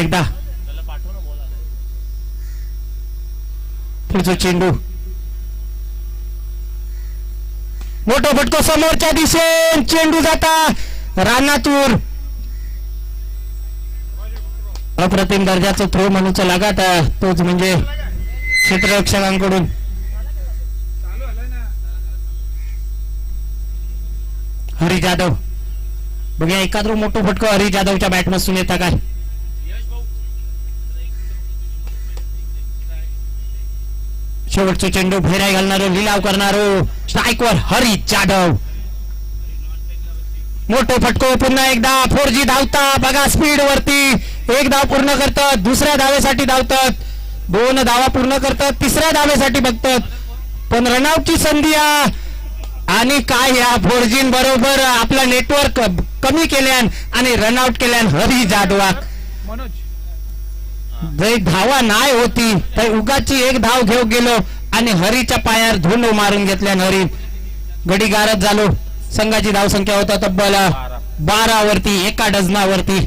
एकदा. पुढचा चेंडू. मोठा फटको समोरच्या दिशेन चेंडू जाता. रानातूर अप्रतिम दर्जाचं थ्रो म्हणूचा लागत तोच म्हणजे क्षेत्ररक्षकांकडून. हरी जाधव. बघा एखादं मोठं फटको हरी जाधवच्या बॅटमधून येता काय शेवटचा चेंडू फेराय घालणारो लिलाव करणारो स्ट्राईकवर हरी जाधव. मोठो फटको पुन्हा एकदा फोर जी धावता बघा स्पीड वरती एक धाव पूर्ण करतात दुसऱ्या धावेसाठी धावतात. दोन धावा पूर्ण करतात तिसऱ्या धावेसाठी बघतात. पण रनआउटची संधी आणि काय या फोर जी बरोबर आपला नेटवर्क कमी केल्यान आणि रनआउट केल्यान हरी जाधवाक. मनोज धावा नाही होती तर उगाची एक धाव घेऊ गेलो आणि हरीच्या पायावर धुंड मारून घेतल्यान हरी. गडी गारत झालो. संघाची धाव संख्या होता तब्बल बारा वरती एका डझनावरती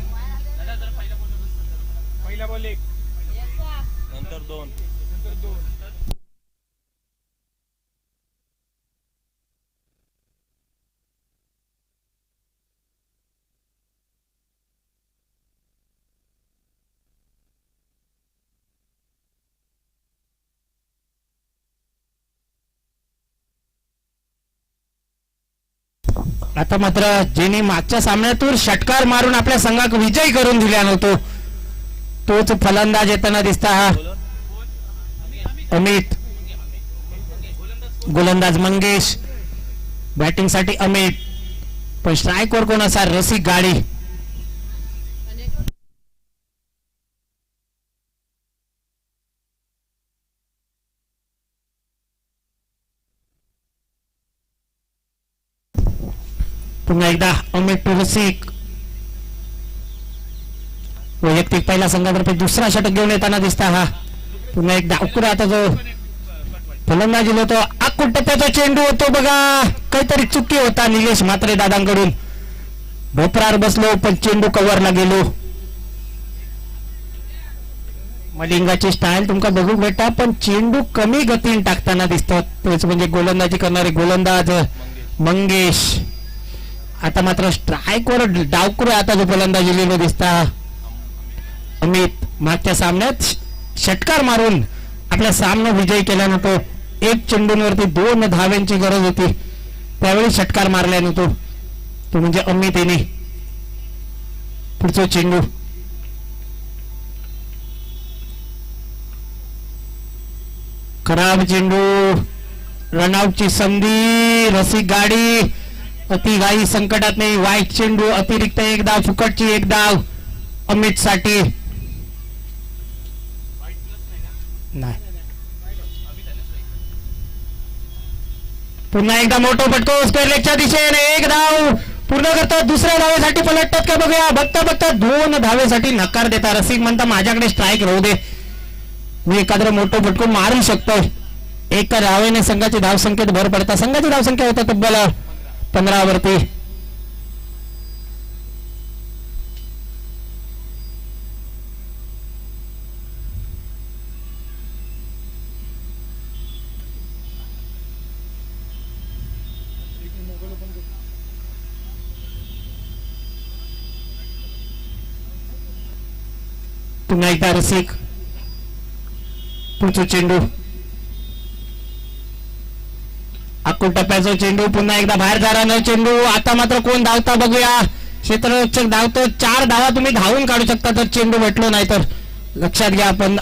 पहिला बॉल एक नंतर दोन नंतर दोन आता मात्र ज्याने मागच्या सामन्यातून षटकार मारून आपल्या संघाक विजय करून दिला नव्हतो. तोच फलंदाज येताना दिसता हा. अमित. गोलंदाज मंगेश. बॅटिंगसाठी अमित. पण स्ट्राईक वर कोण असा रसिक गाडी. पुन्हा एकदा अमित रसिक वैयक्तिक पहिला संघातर्फे दुसरा षटक घेऊन येताना दिसता हा पुन्हा एकदा अकुरा आता जो फलंदाजी होतो आकुट टप्प्याचा चेंडू होतो बघा काहीतरी चुकी होता निलेश म्हात्रे दादांकडून भोपरार बसलो पण चेंडू कव्हरला गेलो मलिंगाची स्टाईल तुमका बघू भेटा पण चेंडू कमी गतीने टाकताना दिसतात तेच म्हणजे गोलंदाजी करणारे गोलंदाज मंगेश आता मात्र स्ट्राईक वर आता जो फलंदाज लिहिलं दिसता. अमित मागच्या सामन्यात षटकार मारून आपला सामना विजय केला नव्हतो एक चेंडूंवरती दोन धाव्यांची गरज होती. त्यावेळी षटकार मारला नव्हतो तो म्हणजे अमित येणे पुढचा चेंडू. खराब चेंडू रनआउटची संधी रसिक गाडी अति गाई संकटात नाही वाईट चेंडू अतिरिक्त एक धाव फुकटची एक धाव अमित साठी नाही. पुन्हा एकदा मोठं फटको स्क्वेअर लेगच्या दिशेने एक धाव पूर्ण करतात दुसऱ्या धावेसाठी पलटतात का बघूया. बघता बघता दोन धावेसाठी नकार देता रसिक म्हणता माझ्याकडे स्ट्राईक राहू दे. मी एखादं मोठं फटको मारू शकतो. एका धावेने संघाची धावसंख्येत भर पडता. संघाची धावसंख्या होता तब्बल. पंधरावरती पुन्हा एकदा रसिक पुढचा चेंडू टप्प्याचा चेंडू पुन्हा एकदा बाहेर जाणार चेंडू. आता मात्र कोण धावता बघूया. क्षेत्ररक्षक धावतो. चार धावा तुम्ही धावून काढू शकता तर चेंडू भेटलो नाही तर. लक्षात घ्या आपण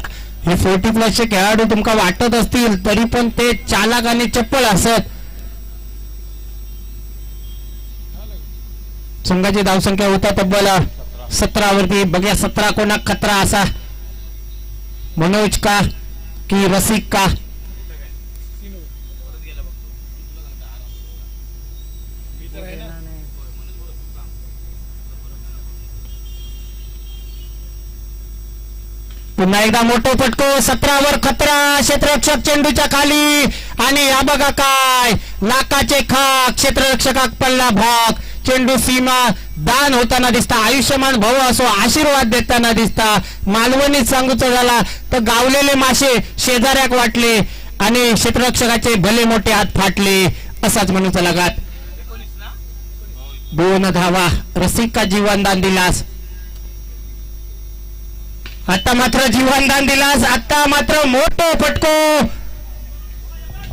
हे फोर्टी प्लसचे खेळाडू तुमका वाटत असतील तरी पण ते चालक आणि चप्पल असत. संघाची धावसंख्या होता तब्बल सतरावरती. बघूया सतरा कोणा खतरा असा. मनोज का की रसिक का सिनो मी तर आहे ना पुन्हा एकदा मोठं फटको सतरावर खतरा क्षेत्ररक्षक चेंडूच्या खाली. आणि या बघा काय नाकाचे खाक क्षेत्ररक्षकाक पडला भाग. चेंडू सीमा दान होताना दिसता आयुष्यमान भव असो आशीर्वाद देताना दिसता. मालवणीत सांगूचं झाला तर गावलेले मासे शेजाऱ्याक वाटले आणि क्षेत्ररक्षकाचे भले मोठे हात फाटले असाच म्हणूचा लगात दोन धावा रसिका जीवनदान दिलास. आता मात्र जीवनदान दिलास आता मात्र मोठो फटको.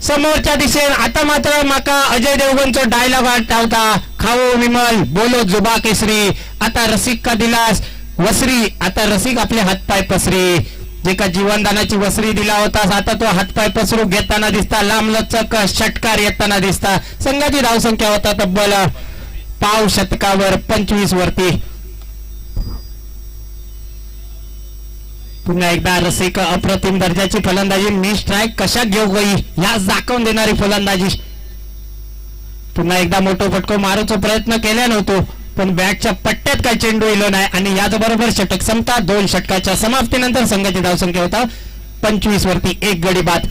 समोरच्या दिशेन आता मात्र माका अजय देवगणचो डायलॉग आठवता खाओ विमल बोलो जुबा केसरी आता रसिक का दिलास? वसरी आता रसिक आपले हातपाय पसरी. जे का जीवनदानाची वसरी दिला होता आता तो हातपाय पसरू घेताना दिसता. लांब लचक षटकार येताना दिसता. संघाची धावसंख्या होता तब्बल पाव शतकावर पंचवीस वरती. पुन्हा एकदा रसिक अप्रतिम दर्जाची फलंदाजी मी स्ट्राईक कशा घेऊ गई? ह्या दाखवून देणारी फलंदाजी. पुन्हा एकदा मोठो फटको मारूचा प्रयत्न केला नव्हतो पण बॅटच्या पट्ट्यात काय चेंडू इलो नाही आणि याच बरोबर षटक संपता. दोन षटकाच्या समाप्तीनंतर संघाची धावसंख्या होता. पंचवीस वरती एक गडी बाद.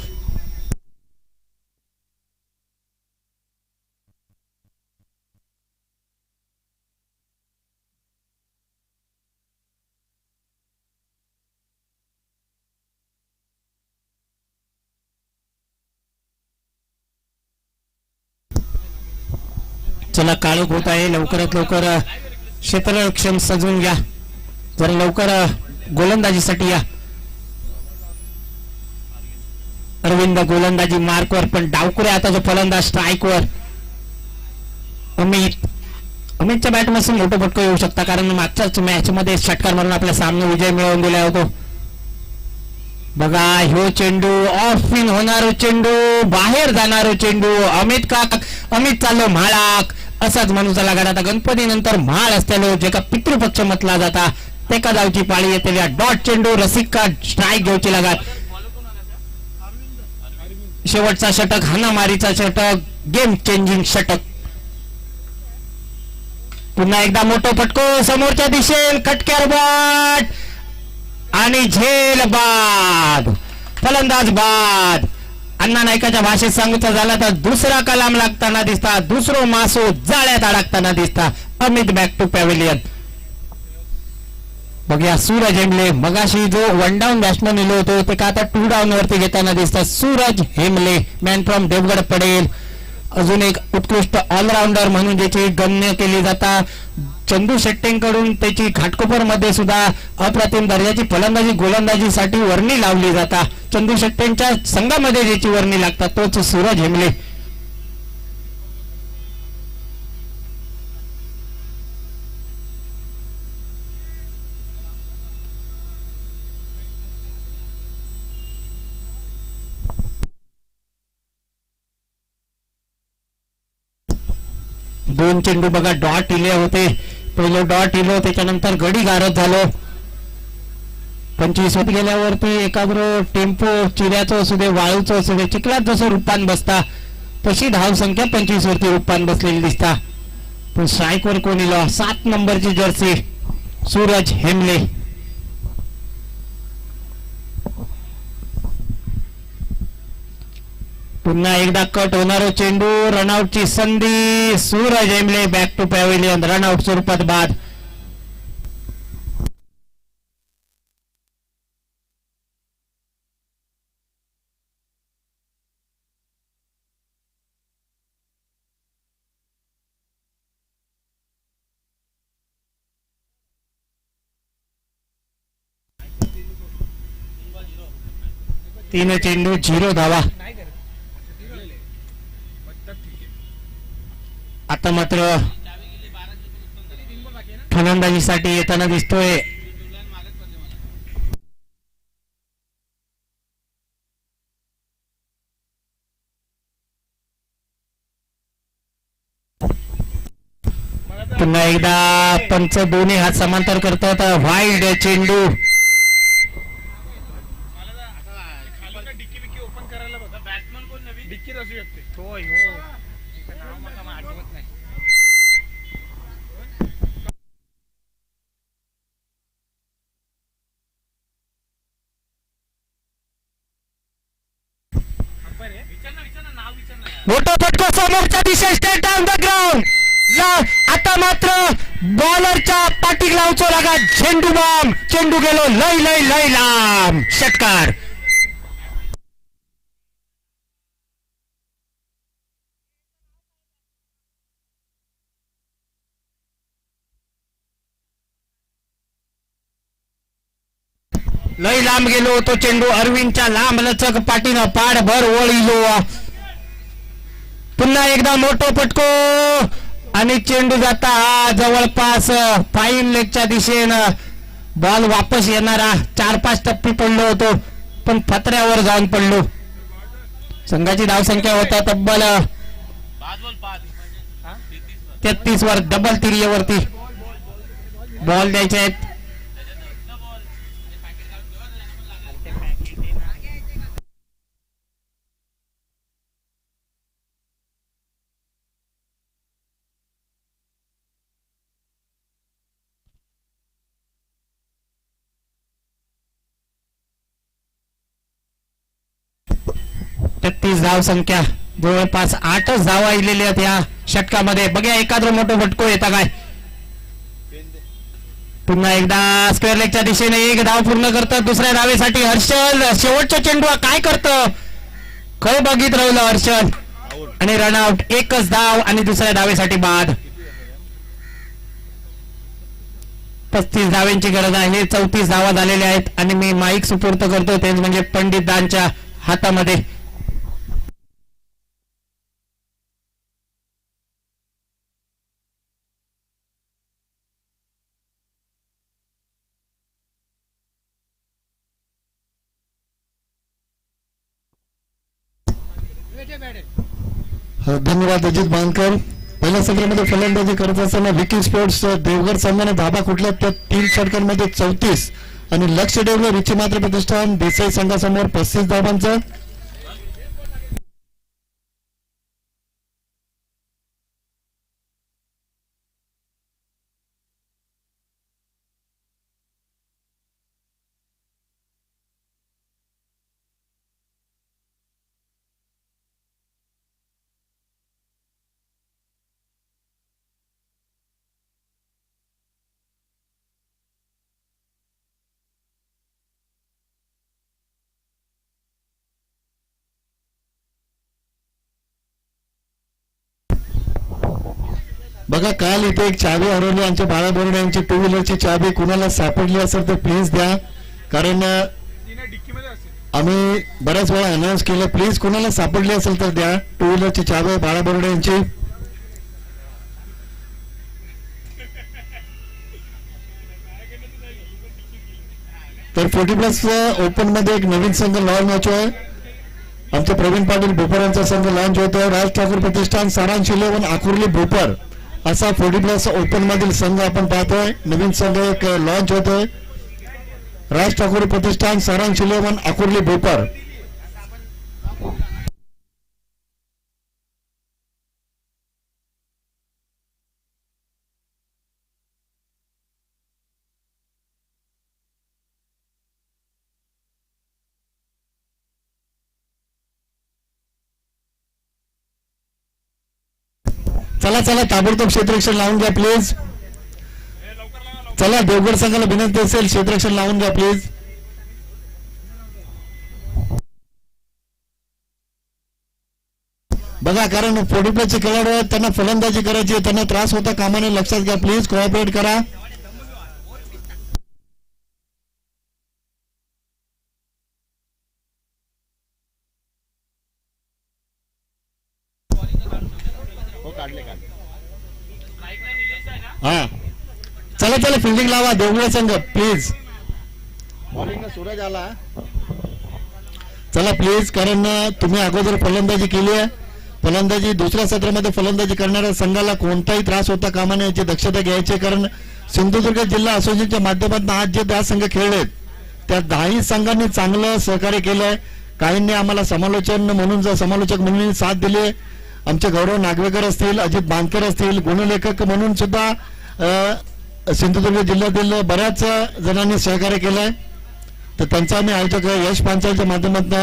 चला काळोख होत आहे. लवकरात लवकर क्षेत्ररक्षण सजवून घ्या. जरा लवकर गोलंदाजीसाठी या. अरविंद गोलंदाजी मार्कवर पण डावकुरे आता जो फलंदाज स्ट्राईकवर अमित. अमितच्या बॅट मधून मोठं फटको येऊ शकता कारण मागच्याच मॅच मध्ये षटकार मारून आपला सामना विजय मिळवून दिला होतो. बघा ह्यो चेंडू ऑफ इन होणार चेंडू बाहेर जाणार चेंडू. अमित का? अमित चाललो म्हाळाक. असाच म्हणूचा लागत गणपती नंतर म्हाळ असलेलो जेका पितृपक्ष म्हटला जाता. ते जावची पाळी येते डॉट चेंडू रसिका स्ट्राईक घेऊची लागत शेवटचा षटक हानामारीचा षटक गेम चेंजिंग षटक. पुन्हा एकदा मोठो फटको समोरच्या दिशेन खटक्यार बॉट आणि झेल बाद फलंदाज बाद. अण्णा नायकाच्या भाषेत सांगितलं झालं तर दुसरा कलाम लागताना दिसता दुसरो मासो जाळ्यात अडकताना दिसता. अमित बॅक टू पॅव्हिलियन बघूया सूरज हेमले मगाशी जो वन डाऊन बॅट्समन नेलो होतो ते का आता टू डाऊन वरती घेताना दिसतात सूरज हेमले मॅन फ्रॉम देवगड पडेल. अजून एक उत्कृष्ट ऑलराऊंडर म्हणून ज्याची गण्य केली जाता. चंदू शेट्टेंकडून त्याची घाटकोपरमध्ये सुद्धा अप्रतिम दर्जाची फलंदाजी गोलंदाजीसाठी वर्णी लावली जाता. चंदू शेट्टेंच्या संघामध्ये ज्याची वर्णी लागतात तोच सूरज हेमले. दोन चेंडू बघा डॉट इले होते. पहिले डॉट इलो त्याच्यानंतर गडी गारद झालो. पंचवीस होत गेल्यावरती एकाबरोबर टेम्पो चिऱ्याचं असू दे वाळूचं असू दे चिखलात जसं रुपान बसता तशी धाव संख्या पंचवीस वरती रुपान बसलेली दिसता. पण स्ट्राईकवर कोण इलो सात नंबरची जर्सी सूरज हेमले. पुन्हा एकदा कट होणारो चेंडू. रनआउटची संधी. Suraj Emle back to pavilion run out स्वरूपात बाद. तीन चेंडू झिरो धावा नाही करत बदतात ठीक आहे आता मात्र फलंदाजीसाठी येताना दिसतोय. पुन्हा एकदा पंच दोन्ही हात समांतर करतात. वाईल्ड चेंडू मला तर आता खाली का डिक्की बिक्की ओपन करायला बघा बॅट्समन कोण नवीन डिक्कीत असू शकते होय हो त्याचं नाव मला मा- आठवत नाही अंपायर आहे? विचार ना विचार ना नाव विचार ना यार. मोठा फटका समोरच्या दिशे स्टेट डाऊन द ग्राउंड आता मात्र बॉलरच्या पाठीक लावचो लागा झेंडू बॉम्ब चेंडू गेलो. लय लय लय लांब. षटकार लय लांब गेलो तो चेंडू अरविंदच्या लांब लचक पाठीनं पाडभर ओळीलो पुन्हा एकदा मोठो पटको. आणि चेंडू जाता हा जवळपास फाईन लेगच्या दिशेनं. बॉल वापस येणारा चार पाच टप्पी पडलो होतो पण फत्र्यावर जाऊन पडलो. संघाची धावसंख्या होता तब्बल वर. तेहतीस वर डबल तिरियेवरती. बॉल द्यायचे आहेत. धाव संख्या. जवळपास आठच धावा इलेल्या आहेत या षटकामध्ये. बघ्या एखादं मोठं फटको येता काय. पुन्हा एकदा स्क्वेअर लेगच्या दिशेने एक धाव पूर्ण करतं. दुसऱ्या धावेसाठी हर्षल. शेवटचा चेंडू काय करतं? खय बघित राहिलं हर्षल. आणि रनआउट एकच धाव आणि दुसऱ्या धावेसाठी बाद. पस्तीस धाव्यांची गरज आहे. चौतीस धावा झालेल्या आहेत. आणि मी माईक सुपूर्त करतो तेच म्हणजे पंडित दानच्या हातामध्ये. धन्यवाद अजित बांधकर पहिल्या सत्रामध्ये फलंदाजी करत असताना विकी स्पोर्ट्स देवगड संघाने धाबा कुठल्या त्या तीन षटकांमध्ये चौतीस. आणि लक्ष ठेवलं रिची मात्र प्रतिष्ठान देसाई संघासमोर पस्तीस धावांचं. बघा काल इथे एक चावी हरवली आमच्या बाळा बोर्डे यांची टू व्हीलरची चावी कुणाला सापडली असेल तर प्लीज द्या. कारण आम्ही बऱ्याच वेळा अनाऊन्स केलं प्लीज कुणाला सापडली असेल तर द्या. टू व्हीलरची चावी आहे बाळा बोर्डे यांची. तर फोर्टी प्लस ओपनमध्ये एक नवीन संघ लॉन्च होतोय. आमचे प्रवीण पाटील भोपर यांचा संघ लॉन्च होतोय. राज ठाकूर प्रतिष्ठान सारांश इलेव्हन आकुर्ली भोपर. असा फोर्टी प्लस ओपन मधील संघ आपण पाहतोय. नवीन संघ एक लॉन्च होतोय. राज ठाकूर प्रतिष्ठान सारांश इलेव्हन आकुर्ली भोपर चला चला ताबडतोब क्षेत्ररक्षण लावून घ्या प्लीज चला देवगड संघाला विनंती असेल क्षेत्ररक्षण लावून घ्या प्लीज बघा कारण फोर्टी खेळाडू आहेत त्यांना फलंदाजी करायची त्यांना त्रास होता कामाने लक्षात घ्या प्लीज कोऑपरेट करा हा चला चला फिल्डिंग लावा देवगड संघ प्लीज सूरज आला चला प्लीज कारण तुम्ही अगोदर फलंदाजी केली आहे फलंदाजी दुसऱ्या सत्रामध्ये फलंदाजी करणाऱ्या संघाला कोणताही त्रास होता कामा नये याची दक्षता घ्यायची आहे. कारण सिंधुदुर्ग जिल्हा असोसिएशनच्या माध्यमातून आज जे दहा संघ खेळलेत त्या दहाही संघांनी चांगलं सहकार्य केलंय काहींनी आम्हाला समालोचन म्हणून ज- समालोचक म्हणून साथ दिली आहे. आमचे गौरव नागवेकर असतील अजित बांदकर असतील गुणलेखक म्हणून सुद्धा सिंधुदुर्ग जिल्ह्यातील बऱ्याच जणांनी सहकार्य केलंय. तर त्यांचा आम्ही आयोजक यश पांचालच्या माध्यमातून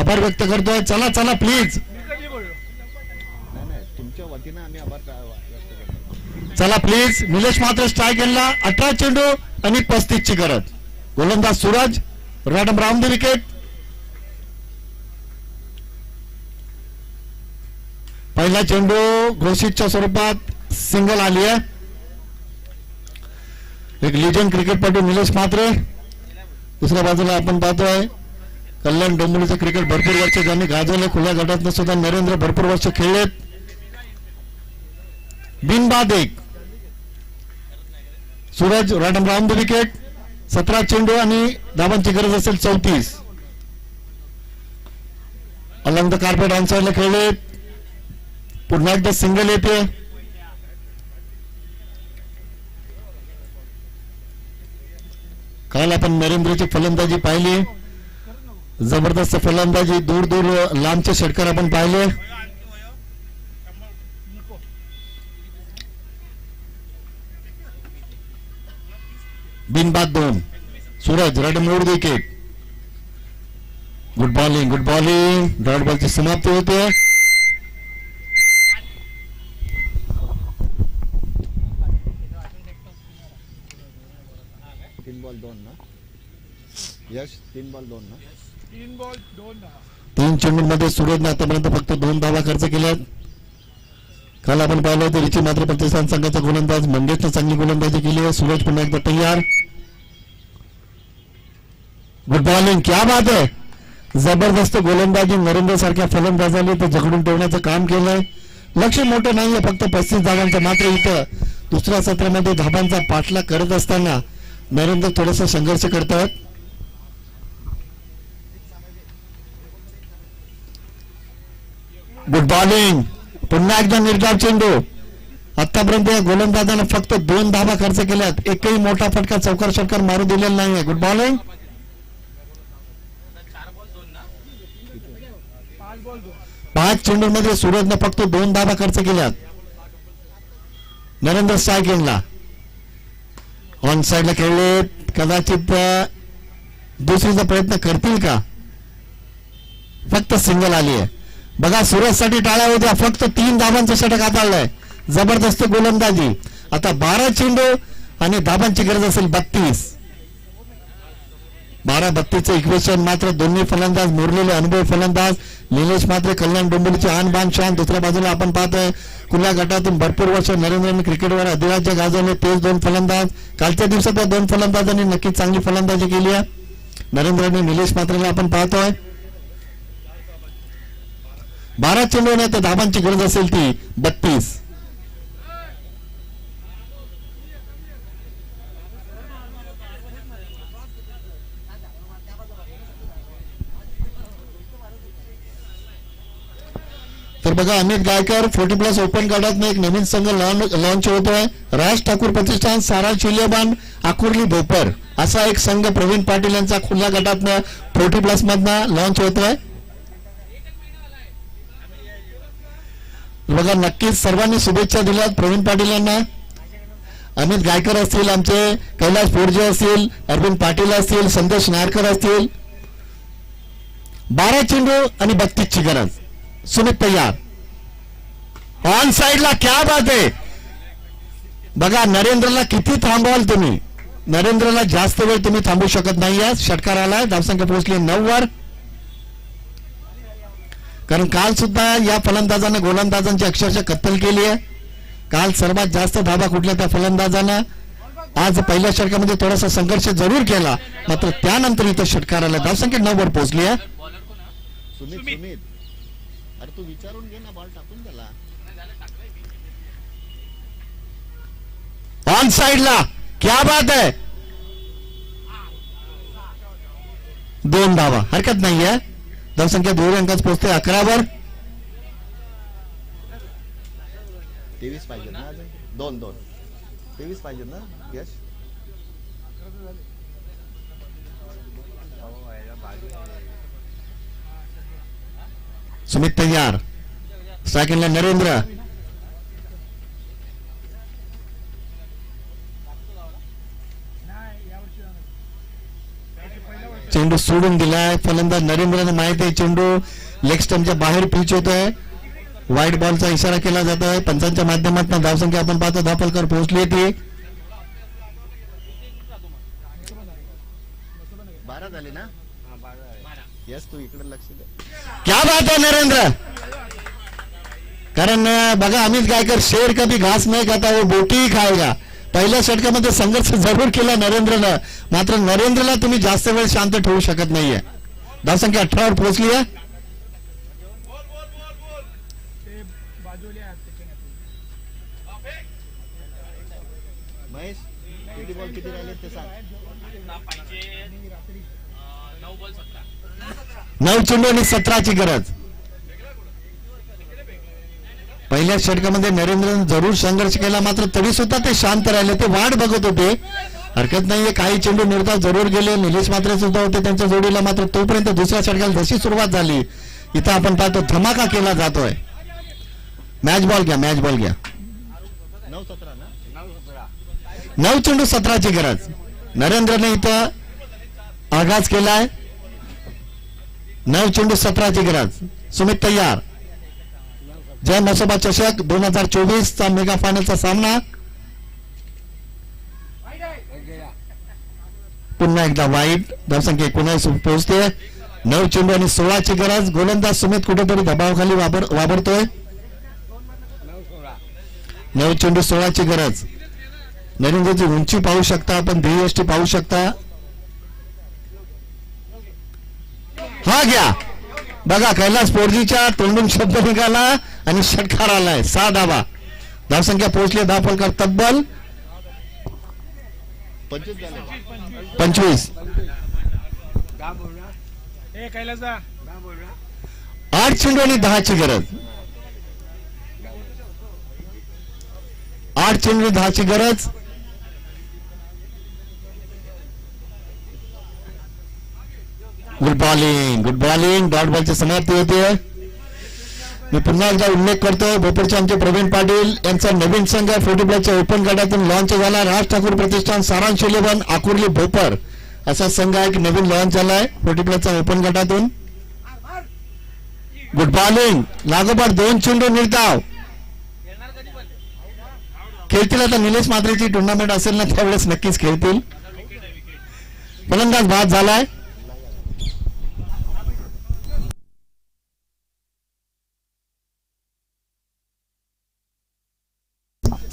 आभार व्यक्त करतोय. चला चला प्लीज चला प्लीज निलेश मात्र स्ट्राईक गेला. अठरा चेंडू आणि पस्तीस ची गरज. गोलंदाज Suraj madam round the wicket. पहिला चेंडू घोषितच्या स्वरूपात सिंगल आली आहे एक लिजन क्रिकेटपटू निलेश म्हात्रे. दुसऱ्या बाजूला आपण पाहतोय कल्याण डोंबिवलीचं क्रिकेट भरपूर वर्ष ज्यांनी गाजवले खुल्या गटात सुद्धा नरेंद्र भरपूर वर्ष खेळलेत. बिनबाद एक. सूरज रॅडम राऊंड विकेट सतरा चेंडू आणि धावांची गरज असेल चौतीस. अलंग द कार्पेट ऑनसाईडला खेळलेत. पुन्हा एकदा सिंगल येते काल आपण नरेंद्रची फलंदाजी पाहिली. जबरदस्त फलंदाजी दूर दूर लांबचे षटकार आपण पाहिले. बिनबाद दोन. सूरज रेड मोड wicket good bowling good bowling dot बॉलची समाप्ती होते तीन बॉल दोन ना यश तीन बॉल दोन ना? तीन बॉल दोन तीन चेंडूंमध्ये सूरजने आतापर्यंत फक्त दोन धावा खर्च केल्यात. काल आपण पाहिलं होतं रिची मात्र प्रतिसाद संघाचा गोलंदाज मंगेशनं चांगली गोलंदाजी केली आहे. सूरज पुन्हा एकदा तयार. गुड बॉलिंग क्या बात आहे जबरदस्त गोलंदाजी नरेंद्र सारख्या फलंदाजाने ते जगडून ठेवण्याचं काम केलंय. लक्ष मोठं नाहीये फक्त पस्तीस धावांचं मात्र इथं. दुसऱ्या सत्रामध्ये धाबांचा पाठला करत असताना नरेंद्र थोडासा संघर्ष करतात गुड बॉलिंग पुन्हा एकदा निर्धाव चेंडू. आतापर्यंत या गोलंदाजानं फक्त दोन धाबा खर्च केल्यात. एकही मोठा फटका चौकार षटकार मारू दिलेला नाहीये. गुड बॉलिंग पाच चेंडूमध्ये सूरजनं फक्त दोन धाबा खर्च केल्यात. नरेंद्र सायकेनला ऑन साईडला खेळले. कदाचित दुसरीचा प्रयत्न करतील का? फक्त सिंगल आली आहे बघा सूरजसाठी टाळ्या होत्या फक्त तीन धाबांचं षटक हाताळलंय. जबरदस्त गोलंदाजी. आता बारा चेंडू आणि धाबांची गरज असेल बत्तीस. बारा बत्तीसचं इक्वेशन मात्र दोन्ही फलंदाज मुरलेले अनुभव फलंदाज निलेश मात्र कल्याण डोंबिवलीचे आन बान शान. दुसऱ्या बाजूला आपण पाहतोय खुल्या गटातून भरपूर वर्ष नरेंद्रने क्रिकेटवर अधिराज्य गाजवले. तेच दोन फलंदाज. कालच्या दिवसात या दोन फलंदाजांनी नक्कीच चांगली फलंदाजी केली आहे. नरेंद्रने निलेश मात्रेला आपण पाहतोय. बारा चेंडू आणि आता धाबांची गरज असेल ती बत्तीस. तर बघा Amit Gaykar forty plus open गटात एक नवीन संघ लॉन्च होतोय. राज ठाकूर प्रतिष्ठान सारा चिलियबान आकुर्ली भोपर. असा एक संघ प्रवीण पाटील यांचा खुल्या गटातनं फोर्टी प्लस मधनं लॉन्च होतोय. बघा नक्कीच सर्वांनी शुभेच्छा दिल्यात. प्रवीण पाटील यांना. अमित गायकर असतील आमचे कैलास पोरजे असतील अरविंद पाटील असतील संतोष नारकर असतील. बारा चेंडू आणि बत्तीसची गरज. सुमित तयार. ऑन साइडला क्या बात आहे. बघा नरेंद्रला किती थांबवाल तुम्ही? नरेंद्रला जास्त वेळ तुम्ही थांबू शकत नाही षटकार आलाय. धावसंख्या पोहोचली नऊ वर. कारण काल सुद्धा या फलंदाजानं गोलंदाजांची अक्षरशः कत्तल केली आहे. काल सर्वात जास्त धाबा कुठल्या त्या फलंदाजानं? आज पहिल्या षटकामध्ये थोडासा संघर्ष जरूर केला मात्र त्यानंतर इथं षटकार आला. धावसंख्या नऊ वर पोहोचली आहे. सुमित सुमित. अरे तू विचारून घे ना बॉल टाकून त्याला. ऑन साइडला क्या बात आहे. दोन धावा. हरकत नाहीये. धावसंख्या दोन अंकाच पोहोचते. अकरावर. तेवीस पाहिजे ना दोन दोन. तेवीस पाहिजे ना यश? सुमित तयार. सेकंडला नरेंद्र नाही यावर्षी जाणार. यावर्षी पहिल्या वर्षी चेंडू सोडून दिलाय. फलंदाज नरेंद्रने माहिती आहे चेंडू. लेग स्टम्पच्या बाहेर पिच होत आहे व्हाईट बॉलचा इशारा केला जातोय. पंचांच्या माध्यमातून धावसंख्या आपण पाहतो. धापलकर पोहोचली ती. बारा झाले ना? यस तू इकडे लक्ष दे. क्या बात आहे नरेंद्र! कारण बघा अमित गायकर शेर कभी घास नाही खाता वो बोटी खाएगा. पहिल्या षटकामध्ये संघर्ष जरूर केला नरेंद्रनं. मात्र नरेंद्रला तुम्ही जास्त वेळ शांत ठेवू शकत नाहीये. धावसंख्या अठरावर पोहोचली आहे. ते बाजूला आहेत त्याच्या महेश किती बॉल किती राहिले ते सांग. आता पाहिजे अं, नऊ बॉल सतरा. नऊ चेंडू आणि सतराची गरज. पहिल्या षटकामध्ये नरेंद्रने जरूर संघर्ष केला मात्र तरी सुद्धा ते शांत राहिले. ते वाट बघत होते. हरकत नाहीये काही चेंडू निर्धाव जरूर गेले. निलेश मात्र सुद्धा होते त्यांच्या जोडीला मात्र तोपर्यंत दुसऱ्या षटकाला जशी सुरुवात झाली इथं आपण पाहतो धमाका केला जातोय. मॅच बॉल घ्या मॅच बॉल घ्या. नऊ चेंडू सतराची गरज. नरेंद्रने इथं आगाज केलाय. नऊ चेंडू सतराची गरज. सुमित तयार. जय नसोबा चषक दोन हजार चोवीस चा मेगा फायनलचा सामना. पुन्हा एकदा वाईट धावसंख्या एकोणीस पोहोचते. नऊ चेंडू आणि सोळाची गरज. गोलंदाज सुमित कुठेतरी दबावाखाली वापर वापरतोय नऊ चेंडू सोळाची गरज. नरेंद्रची उंची पाहू शकता आपण ध्येयष्टी पाहू शकता. हा घ्या. बघा कैलास पोरजीच्या तोंडून शब्द निघाला. आणि षटकार आलाय सहा धावा धावसंख्या पोहोचली दहा फलकार तब्बल. पंचवीस. आठ चेंडू आणि दहाची गरज. आठ चेंडू दहाची गरज. Good bowling good bowling dot बॉलची समाप्ती होते मी पुन्हा एकदा उल्लेख करतो भोपरचे आमचे प्रवीण पाटील यांचा नवीन संघ फोटी प्लॅटच्या ओपन गटातून लॉन्च झाला. राज ठाकूर प्रतिष्ठान सारांश इलेव्हन आकुर्ली भोपर असा संघ एक नवीन लॉन्च झालाय फोटी प्लसच्या ओपन गटातून. गुड बॉलिंग लागोपाठ दोन चेंडू निर्धाव खेळतील आता निलेश मात्रेची टुर्नामेंट असेल ना त्यावेळेस नक्कीच खेळतील. फलंदाज बाद झालाय.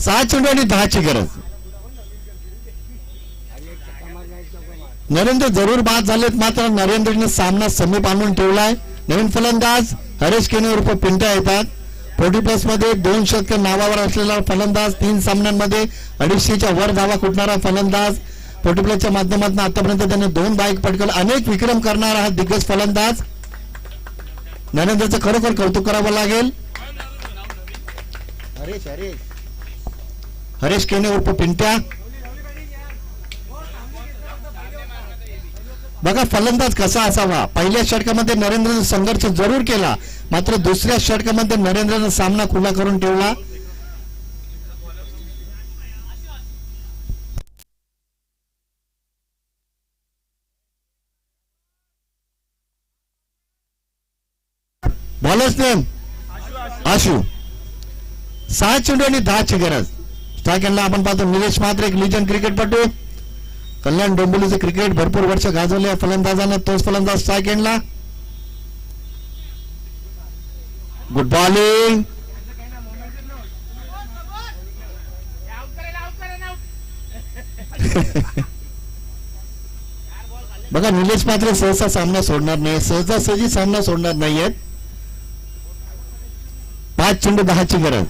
सहा चेंडू आणि दहाची गरज. नरेंद्र जरूर बाद झालेत मात्र नरेंद्रने सामना समीप आणून ठेवलाय. नवीन फलंदाज हरेश केने उर्फ पिंट्या येतात. फोर्टी प्लसमध्ये दोन शतक नावावर असलेला फलंदाज तीन सामन्यांमध्ये अडीचशेच्या वर धावा कुटणारा फलंदाज. फोर्टी प्लसच्या माध्यमातून आतापर्यंत त्याने दोन बाईक पटकल अनेक विक्रम करणारा हा दिग्गज फलंदाज. नरेंद्रचं खरोखर कौतुक करावं लागेल. हरेश केने उर्फ पिंट्या. बघा फलंदाज कसा असावा? पहिल्या षटकामध्ये नरेंद्रनं संघर्ष जरूर केला मात्र दुसऱ्या षटकामध्ये नरेंद्रनं सामना खुला करून ठेवला. Bowlers name Ashu. सहा चेंडू आणि दहाची गरज. स्ट्रायकरला आपण पाहतो निलेश मात्र एक लिजन क्रिकेटपटू कल्याण डोंबिवलीचे क्रिकेट भरपूर वर्ष गाजवले फलंदाजाने फलंदाजानं तोच फलंदाज स्ट्राईक एंडला गुड बॉलिंग बघा निलेश मात्र सहसा सामना सोडणार नाही सहजासहजी सामना सोडणार नाहीयेत. पाच चेंडू दहाची गरज.